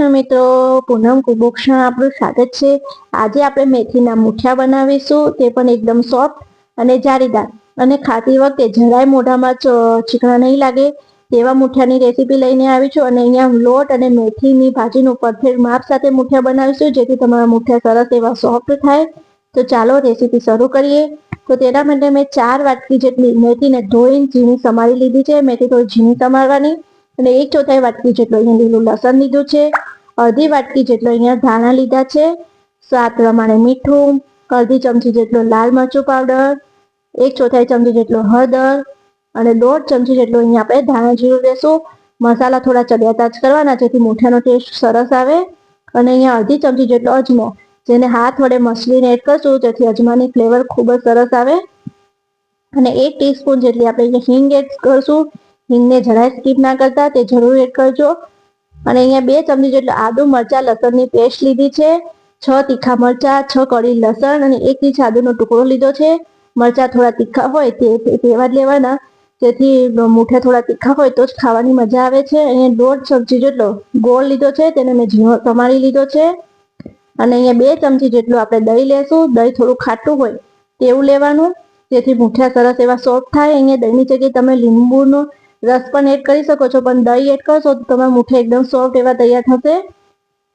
મિત્રો, પૂનમ કુબોક્ષણ આપણું સ્વાગત છે. આજે આપણે મેથીના મુઠિયા બનાવીશું, તે પણ એકદમ સોફ્ટ અને જાળીદાર અને ખાતી વખતે જરાય મોઢામાં ચીકણા નહીં લાગે તેવા મુઠિયાની રેસીપી લઈને આવી છું અને અહીંયા લોટ અને મેથીની ભાજીનું પરફેક્ટ માપ સાથે મુઠિયા બનાવીશું, જેથી તમારા મુઠિયા સરસ એવા સોફ્ટ થાય. તો ચાલો રેસીપી શરૂ કરીએ. તો તેના માટે મેં ચાર વાટકી જેટલી મેથીને ધોઈને ઝીણી સમારી લીધી છે. મેથી થોડી ઝીણી સમારવાની અને એક ચોથાઈ વાટકી જેટલું અહીંયા લીલું લસણ લીધું છે. અડધી વાટકી જેટલો અહીંયા ધાણા લીધા છે. સ્વાદ પ્રમાણે મીઠું, અડધી ચમચી જેટલો લાલ મરચું પાવડર એક ચોથાઈ ચમચી જેટલો હળદર અને દોઢ ચમચી જેટલો અહીંયા આપણે ધાણા જીરું લેશું. મસાલા થોડા ચડિયાતા જ કરવાના, જેથી મૂઠાનો ટેસ્ટ સરસ આવે. અને અહીંયા અડધી ચમચી જેટલો અજમો, જેને હાથ વડે મસલીને એડ કરશું, જેથી અજમાની ફ્લેવર ખૂબ જ સરસ આવે. અને એક ટીસ્પૂન જેટલી આપણે અહીંયા હિંગ એડ કરશું. હિંગને જરાય સ્કીપ ના કરતા, તે જરૂર એડ કરજો. અને અહીંયા બે ચમચી જેટલો આદુ મરચા, લસણની પેસ્ટ લીધી છે. છ તીખા મરચા, છ કળી લસણ અને એક ઇંચ આદુનો ટુકડો લીધો છે. મરચા થોડા તીખા હોય તે તેવા જ લેવાના. જેથી મુઠા થોડા તીખા હોય તો જ ખાવાની મજા આવે છે. અહીંયા દોઢ ચમચી જેટલો ગોળ લીધો છે. તેને મેં ઝીણો સમારી લીધો છે. અને અહીંયા બે ચમચી જેટલું આપણે દહીં લેશું. દહીં થોડું ખાટું હોય તેવું લેવાનું. જેથી મૂઠા સરસ એવા સોફ્ટ થાય. અહીંયા દહીંની જગ્યાએ તમે લીંબુનો રસ પણ એડ કરી શકો છો, પણ દહીં એડ કરશો તો તમે મુઠ્ઠી એકદમ સોફ્ટ એવા તૈયાર થશે.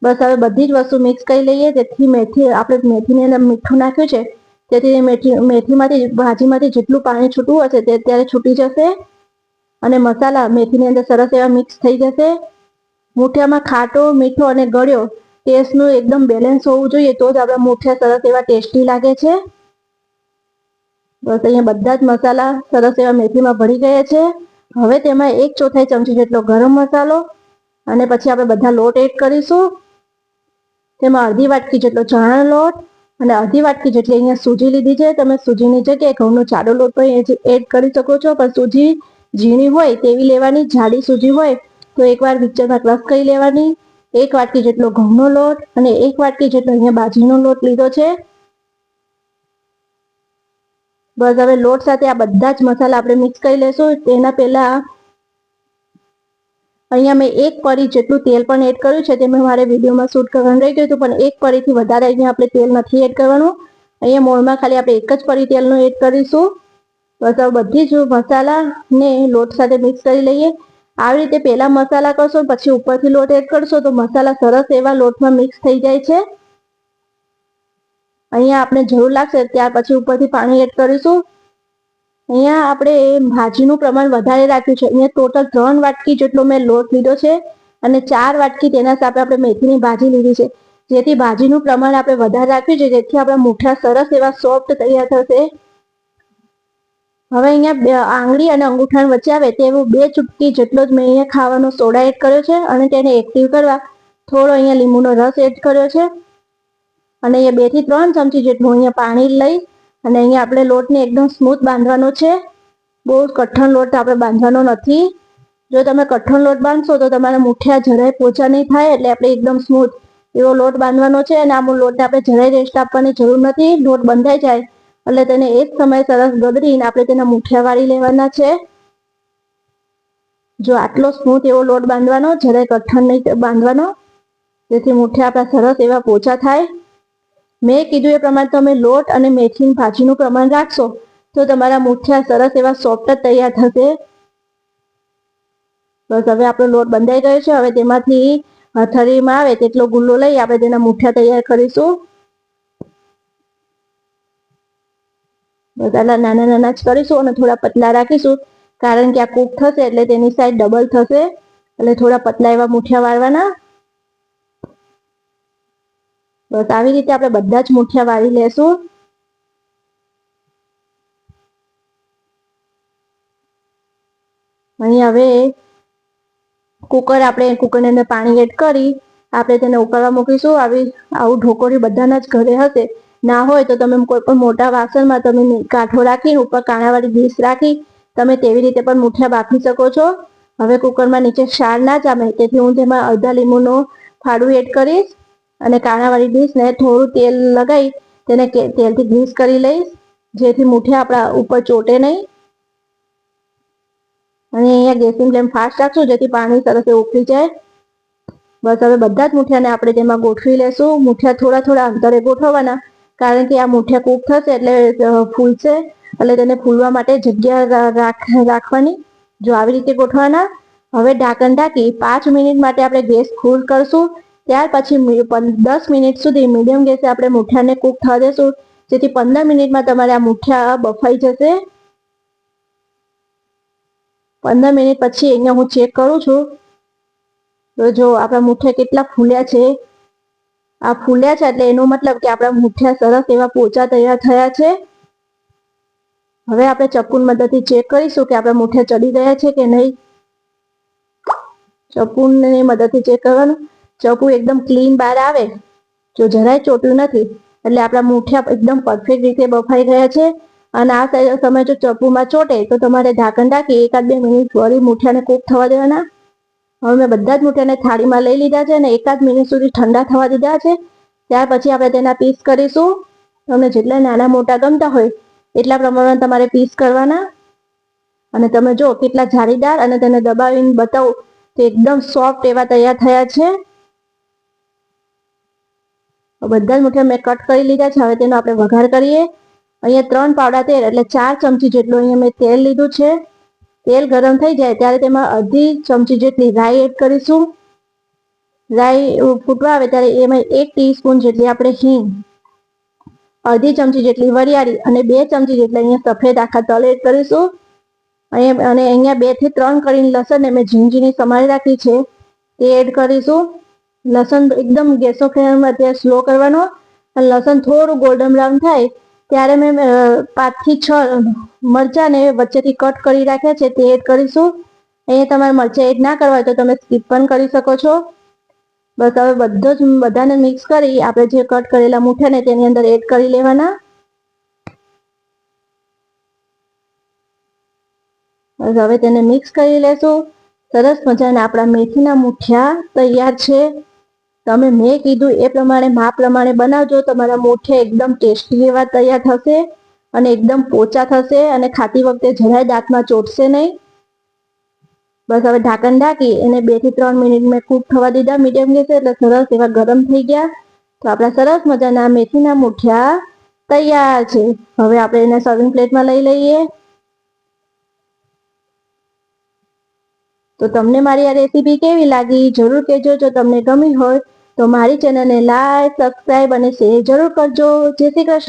બસ હવે બધી જ વસ્તુ મિક્સ કરી લઈએ, જેથી મેથી, આપણે મેથીની અંદર મીઠું નાખ્યું છે તેથી મેથી, મેથીમાંથી, ભાજીમાંથી જેટલું પાણી છૂટવું હશે તે ત્યારે છૂટી જશે. અને મસાલા મેથીની અંદર સરસ એવા મિક્સ થઈ જશે. મુઠિયામાં ખાટો, મીઠો અને ગળ્યો ટેસ્ટનું એકદમ બેલેન્સ હોવું જોઈએ તો જ આપણા મુઠિયા સરસ એવા ટેસ્ટી લાગે છે. બસ અહીંયા બધા જ મસાલા સરસ એવા મેથીમાં ભળી ગયા છે. હવે તેમાં એક ચોથાઈ ચમચી જેટલો ગરમ મસાલો અને પછી આપણે બધા લોટ એડ કરીશું. તેમાં અડધી વાટકી જેટલો ચણા લોટ અને અડધી વાટકી જેટલી અહીંયા સૂજી લીધી છે. તમે સૂજીની જગ્યાએ ઘઉંનો ચાડો લોટ પણ એડ કરી શકો છો. પણ સૂજી ઝીણી હોય તેવી લેવાની, જાડી સૂજી હોય તો એકવાર મિક્સરમાં ક્રશ કરી લેવાની. એક વાટકી જેટલો ઘઉંનો લોટ અને એક વાટકી જેટલો અહીંયા બાજરીનો લોટ લીધો છે. બસ હવે લોટ સાથે આ બધા જ મસાલા આપણે મિક્સ કરી લેશું. તેના પહેલા અહીંયા મેં એક પરી જેટલું તેલ પણ એડ કર્યું છે, તે મેં મારે વિડીયોમાં શૂટ કરવાનું રહી ગયું હતું, પણ એક પરીથી વધારે અહીંયા આપણે તેલ નથી એડ કરવાનું. અહીંયા મોળમાં ખાલી આપણે એક જ પરી તેલનું એડ કરીશું. બસ હવે બધી જ મસાલાને લોટ સાથે મિક્સ કરી લઈએ. આવી રીતે પહેલા મસાલા કરશો, પછી ઉપરથી લોટ એડ કરશો, તો મસાલા સરસ એવા લોટમાં મિક્સ થઈ જાય છે. અહીંયા આપણે જરૂર લાગશે, ત્યાર પછી ઉપરથી પાણી એડ કરીશું. અહીંયા આપણે ભાજીનું પ્રમાણ વધારે રાખ્યું છે. અહીંયા ટોટલ ત્રણ વાટકી જેટલો મેં લોટ લીધો છે અને ચાર વાટકી તેના સાથે આપણે મેથીની ભાજી લીધી છે. જેથી ભાજીનું પ્રમાણ આપણે વધારે રાખ્યું છે, જેથી આપણા મુઠા સરસ એવા સોફ્ટ તૈયાર થશે. હવે અહીંયા આંગળી અને અંગૂઠાણ વચ્ચે આવે તેવું બે ચૂટકી જેટલો જ મેં અહીંયા ખાવાનો સોડા એડ કર્યો છે અને તેને એક્ટિવ કરવા થોડો અહીંયા લીંબુનો રસ એડ કર્યો છે. અને અહીંયા બેથી ત્રણ ચમચી જેટલું અહીંયા પાણી લઈ અને અહીંયા આપણે લોટને એકદમ સ્મૂથ બાંધવાનો છે. બહુ કઠણ લોટ આપણે બાંધવાનો નથી. જો તમે કઠણ લોટ બાંધશો તો તમારા મુઠ્યા જરાય પોચા નહીં થાય એટલે આપણે એકદમ સ્મૂથ એવો લોટ બાંધવાનો છે અને આ લોટને આપણે જરાય રેસ્ટ આપવાની જરૂર નથી. લોટ બંધાઈ જાય એટલે તેને એ જ સમય સરસ ગદરીને આપણે તેના મુઠ્યા વાળી લેવાના છે. જો આટલો સ્મૂથ એવો લોટ બાંધવાનો, જરાય કઠણ નહીં બાંધવાનો. જેથી મુઠિયા આપણા સરસ એવા પોચા થાય. મેં કીધું એ પ્રમાણે તમે લોટ અને મેથીની ભાજીનું પ્રમાણ રાખશો તો તમારા મુઠિયા સરસ એવા સોફ્ટ જ તૈયાર થશે. બસ હવે આપણો લોટ બંધાઈ ગયો છે. હવે તેમાંથી હથરીમાં આવે તેટલો ગુલ્લો લઈ આપણે તેના મુઠિયા તૈયાર કરીશું. બધા નાના નાના જ કરીશું અને થોડા પતલા રાખીશું. કારણ કે આ કૂક થશે એટલે તેની સાઈડ ડબલ થશે. એટલે થોડા પતલા એવા મુઠિયા વાળવાના. બસ આવી રીતે આપણે બધા જ મુઠિયા વાળી લેશું. અહીં હવે કુકર આપણે કુકરની અંદર પાણી એડ કરી, આપણે તેને ઉકાળવા મૂકીશું. આવી, આવું ઢોકળી બધાના જ ઘરે હશે. ના હોય તો તમે કોઈ પણ મોટા વાસણમાં તમે કાંઠો રાખીને ઉપર કાણાવાળી ડીશ રાખી, તમે તેવી રીતે પણ મુઠિયા બાફી શકો છો. હવે કુકરમાં નીચે ક્ષાર ના જામે, તેથી હું તેમાં અડધા લીંબુનો ફાડું એડ કરીશ. અને કાણાવાળી ડીશને થોડું તેલ લગાવી તેને તેલથી ગ્રીસ કરી લઈશ. જેથી મૂઠિયા આપણા ઉપર ચોટે નહીં. અને અહીંયા ગેસિંગ ફ્લેમ ફાસ્ટ રાખશું, જેથી પાણી સરસ ઉકળી જાય. બસ હવે બધા જ મૂઠિયાને આપણે તેમાં ગોઠવી લેશું. મૂઠિયા થોડા થોડા અંતરે ગોઠવવાના, કારણ કે આ મૂઠિયા કૂક થશે એટલે ફૂલશે. એટલે તેને ફૂલવા માટે જગ્યા રાખવાની. જો આવી રીતે ગોઠવાના, હવે ઢાંકણ ઢાંકી પાંચ મિનિટ માટે આપણે ગેસ ફૂલ કરશું. ત્યાર પછી દસ મિનિટ સુધી મીડિયમ ગેસે આપણે મુઠિયાને કૂક થવા દેશું. જેથી પંદર મિનિટમાં તમારે આ મુઠિયા બફાઈ જશે. પંદર મિનિટ પછી અહીંયા હું ચેક કરું છું. તો જો આપણા મુઠિયા કેટલા ફૂલ્યા છે. આ ફૂલ્યા છે એટલે એનો મતલબ કે આપણા મુઠિયા સરસ એવા પોચા તૈયાર થયા છે. હવે આપણે ચપ્પુની મદદથી ચેક કરીશું કે આપણા મુઠિયા ચડી ગયા છે કે નહીં. ચપ્પુની મદદથી ચેક કરવાનું. ચપ્પુ એકદમ ક્લીન બહાર આવે, જો જરાય ચોટ્યું નથી, એટલે આપણા મૂઠિયા એકદમ પરફેક્ટ રીતે બફાઈ ગયા છે. અને આ સમયે જો ચપ્પુમાં ચોટે, તો તમારે ઢાંકણ ઢાંકી એકાદ બે મિનિટ વળી મૂઠિયાને કૂક થવા દેવાના. હવે મેં બધા જ મૂઠિયાને થાળીમાં લઈ લીધા છે અને એકાદ મિનિટ સુધી ઠંડા થવા દીધા છે. ત્યાર પછી આપણે તેના પીસ કરીશું. તમને જેટલા નાના મોટા ગમતા હોય, એટલા પ્રમાણમાં તમારે પીસ કરવાના. અને તમે જો કેટલા જાળીદાર અને તેને દબાવીને બતાવો, તો એકદમ સોફ્ટ એવા તૈયાર થયા છે. બધા જ મુઠિયા મેં કટ કરી લીધા છે. હવે તેનો આપણે વઘાર કરીએ. અહીંયા ત્રણ પાવડા તેલ, એટલે ચાર ચમચી જેટલું અહીંયા મેં તેલ લીધું છે. તેલ ગરમ થઈ જાય ત્યારે તેમાં અડધી ચમચી જેટલી રાઈ એડ કરીશું. રાઈ ફૂટવા આવે ત્યારે એમાં એક ટીસ્પૂન જેટલી આપણે હિંગ, અડધી ચમચી જેટલી વરિયાળી અને બે ચમચી જેટલી અહીંયા સફેદ આખા તલ એડ કરીશું. અહીંયા, અને અહીંયા બેથી ત્રણ કરીને લસણ મેં ઝીંજીની સમારી રાખી છે. તે એડ કરીશું. લસણ એકદમ ગેસો ફ્લેમ અત્યારે સ્લો કરવાનો. અને લસણ થોડું ગોલ્ડન બ્રાઉન થાય, ત્યારે મેં પાંચથી છ મરચાંને વચ્ચેથી કટ કરી રાખ્યા છે, તે એડ કરીશું. અહીંયા તમારે મરચાં એડ ના કરવા તો તમે સ્કીપ પણ કરી શકો છો. બસ હવે બધો જ બધાને મિક્સ કરી, આપણે જે કટ કરેલા મૂઠાને તેની અંદર એડ કરી લેવાના. બસ હવે તેને મિક્સ કરી લેશું. સરસ મજાના આપણા મેથીના મુઠિયા તૈયાર છે. તમે મેં કીધું એ પ્રમાણે માપ પ્રમાણે બનાવજો, તમારા મુઠિયા એકદમ ટેસ્ટી એવા તૈયાર થશે અને એકદમ પોચા થશે અને ખાતી વખતે જરાય દાંતમાં ચોટશે નહીં. બસ હવે ઢાંકણ ઢાંકી, એને બેથી ત્રણ મિનિટ મેં કૂક થવા દીધા, મીડિયમ ગેસે, એટલે સરસ એવા ગરમ થઈ ગયા. તો આપણા સરસ મજાના મેથીના મુઠિયા તૈયાર છે. હવે આપણે એને સર્વિંગ પ્લેટમાં લઈ લઈએ. તો તમને મારી આ રેસીપી કેવી લાગી? જરૂર કહેજો. જો તમને ગમી હોય તો મારી ચેનલને લાઈક સબસ્ક્રાઈબ અને શેર જરૂર કરજો. જય શ્રી કૃષ્ણ.